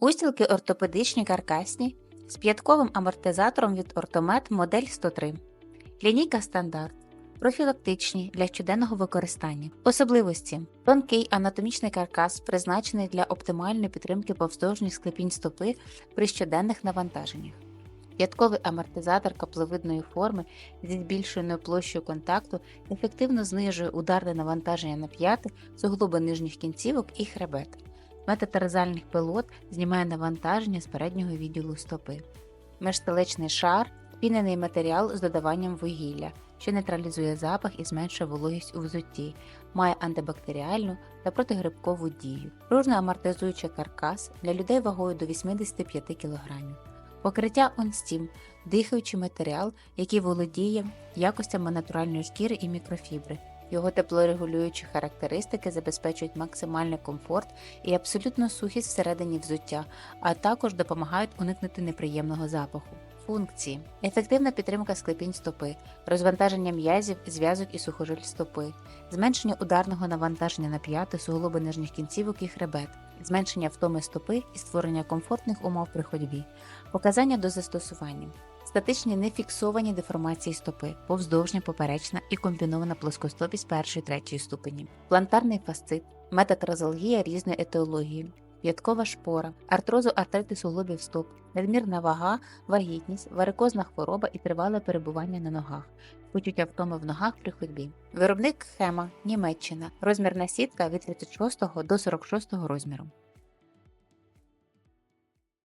Устілки ортопедичні каркасні з п'ятковим амортизатором від Ортомет модель 103. Лінійка стандарт. Профілактичні для щоденного використання. Особливості: тонкий анатомічний каркас призначений для оптимальної підтримки повздовжніх склепінь стопи при щоденних навантаженнях. П'ятковий амортизатор капловидної форми зі збільшеною площею контакту ефективно знижує ударне навантаження на п'яти, суглоби нижніх кінцівок і хребет. Метатарзальних пилот знімає навантаження з переднього відділу стопи. Межстелечний шар пінений матеріал з додаванням вугілля, що нейтралізує запах і зменшує вологість у взутті, має антибактеріальну та протигрибкову дію. Пружно амортизуючий каркас для людей вагою до 85 кг. Покриття онстім дихаючий матеріал, який володіє якостями натуральної шкіри і мікрофібри. Його теплорегулюючі характеристики забезпечують максимальний комфорт і абсолютну сухість всередині взуття, а також допомагають уникнути неприємного запаху. Функції: ефективна підтримка склепінь стопи, розвантаження м'язів, зв'язок і сухожиль стопи, зменшення ударного навантаження на п'яти, суглоби нижніх кінцівок і хребет, зменшення втоми стопи і створення комфортних умов при ходьбі, показання до застосування. Статичні нефіксовані деформації стопи, повздовжня, поперечна і комбінована плоскостопість першої третьої ступені, плантарний фасцит, метатрозалгія різної етіології, п'яткова шпора, артрозу артрити суглобів стоп, надмірна вага, вагітність, варикозна хвороба і тривале перебування на ногах, почуття втоми в ногах при ходьбі. Виробник Хема, Німеччина, розмірна сітка від 36 до 46 розміру.